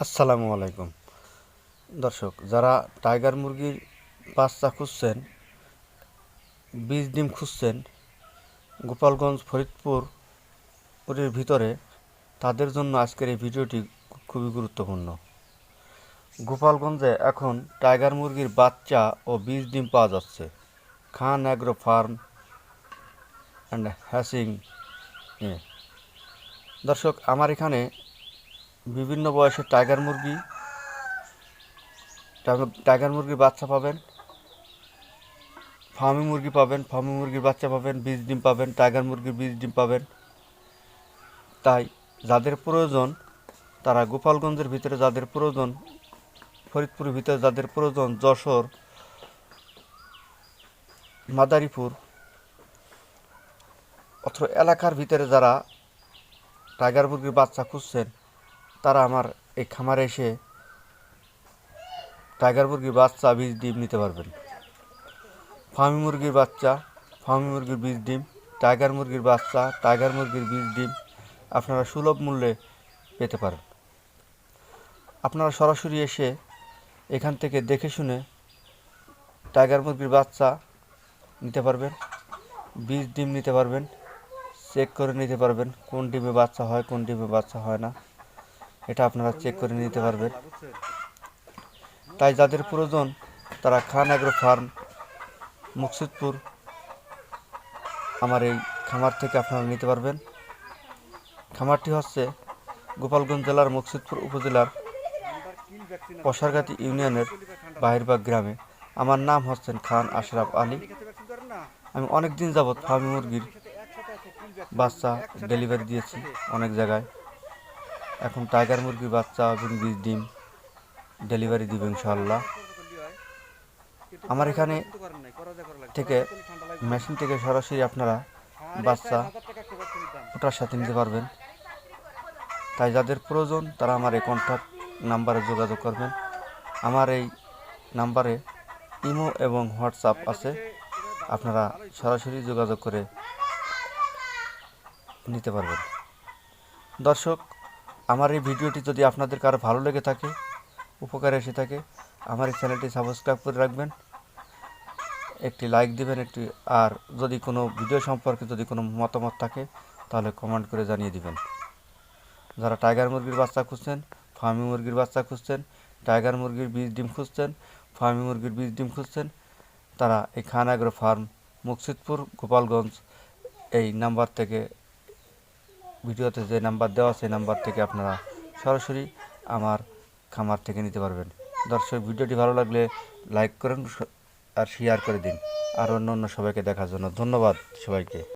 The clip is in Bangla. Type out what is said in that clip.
আসসালামু আলাইকুম। দর্শক, যারা টাইগার মুরগির বাচ্চা খুঁজছেন, বীজ ডিম খুঁজছেন, গোপালগঞ্জ, ফরিদপুর ওদের ভিতরে, তাদের জন্য আজকের এই ভিডিওটি খুবই গুরুত্বপূর্ণ। গোপালগঞ্জে এখন টাইগার মুরগির বাচ্চা ও বীজ ডিম পাওয়া যাচ্ছে। Khan agro farm and hatching দর্শক, আমার এখানে বিভিন্ন বয়সের টাইগার মুরগি টাইগার- মুরগির বাচ্চা পাবেন, ফার্মি মুরগি পাবেন, ফার্মি মুরগির বাচ্চা পাবেন, বীজ ডিম পাবেন টাইগার মুরগির বীজ ডিম পাবেন। তাই যাদের প্রয়োজন, তারা গোপালগঞ্জের ভিতরে যাদের প্রয়োজন, ফরিদপুরের ভিতরে যাদের প্রয়োজন, যশোর, মাদারীপুর, অথবা এলাকার ভিতরে যারা টাইগার মুরগির বাচ্চা খুঁজছেন তারা আমার এই খামারে এসে টাইগার মুরগির বাচ্চা বীজ, ডিম নিতে পারবেন। ফার্মি মুরগির বাচ্চা, ফার্মি মুরগির বীজ, ডিম টাইগার মুরগির বাচ্চা টাইগার মুরগির বীজ, ডিম আপনারা সুলভ মূল্যে পেতে পারেন। আপনারা সরাসরি এসে এখান থেকে দেখে শুনে টাইগার মুরগির বাচ্চা নিতে পারবেন, বীজ, ডিম নিতে পারবেন চেক করে নিতে পারবেন কোন ডিমে বাচ্চা হয়, কোন ডিমে বাচ্চা হয় না। এটা আপনারা চেক করে নিতে পারবেন। তাই যাদের প্রয়োজন, তারা খান অ্যাগ্রো ফার্ম, মুকসিদপুর, আমার এই খামার থেকে আপনারা নিতে পারবেন। খামারটি হচ্ছে গোপালগঞ্জ জেলার মুকসিদপুর উপজেলার পশারগাতি ইউনিয়নের বাহিরবাগ গ্রামে। আমার নাম হচ্ছেন খান আশরাফ আলী। আমি অনেক দিন যাবৎ ফার্মি মুরগির বাচ্চা ডেলিভারি দিয়েছি অনেক জায়গায়। এখন টাইগার মুরগির বাচ্চা এবং বীজ ডিম ডেলিভারি দিবে ইনশাল্লাহ আমার এখানে থেকে মেশিন থেকে সরাসরি আপনারা বাচ্চা ওটার সাথে নিতে পারবেন। তাই যাদের প্রয়োজন তারা আমার এই কন্ট্যাক্ট নাম্বারে যোগাযোগ করবেন। আমার এই নাম্বারে ইমো এবং হোয়াটসঅ্যাপ আছে। আপনারা সরাসরি যোগাযোগ করে নিতে পারবেন। দর্শক আমার এই ভিডিওটি যদি আপনাদের কারও ভালো লেগে থাকে, উপকারে এসে থাকে, আমার এই চ্যানেলটি সাবস্ক্রাইব করে রাখবেন। একটি লাইক দিবেন, একটি, আর যদি কোনো ভিডিও সম্পর্কে যদি কোনো মতামত থাকে, তাহলে কমেন্ট করে জানিয়ে দিবেন। যারা টাইগার মুরগির বাচ্চা খুঁজছেন, ফার্মি মুরগির বাচ্চা খুঁজছেন, টাইগার মুরগির বীজ ডিম খুঁজছেন, ফার্মি মুরগির বীজ ডিম খুঁজছেন, তারা এই খান ফার্ম, মুকসিদপুর, গোপালগঞ্জ, এই নাম্বার থেকে ভিডিওতে যে নাম্বার দেওয়া, সেই নাম্বার থেকে আপনারা সরাসরি আমার খামার থেকে নিতে পারবেন। দর্শক, ভিডিওটি ভালো লাগলে লাইক করেন আর শেয়ার করে দিন। আর অন্য অন্য সবাইকে দেখার জন্য ধন্যবাদ সবাইকে।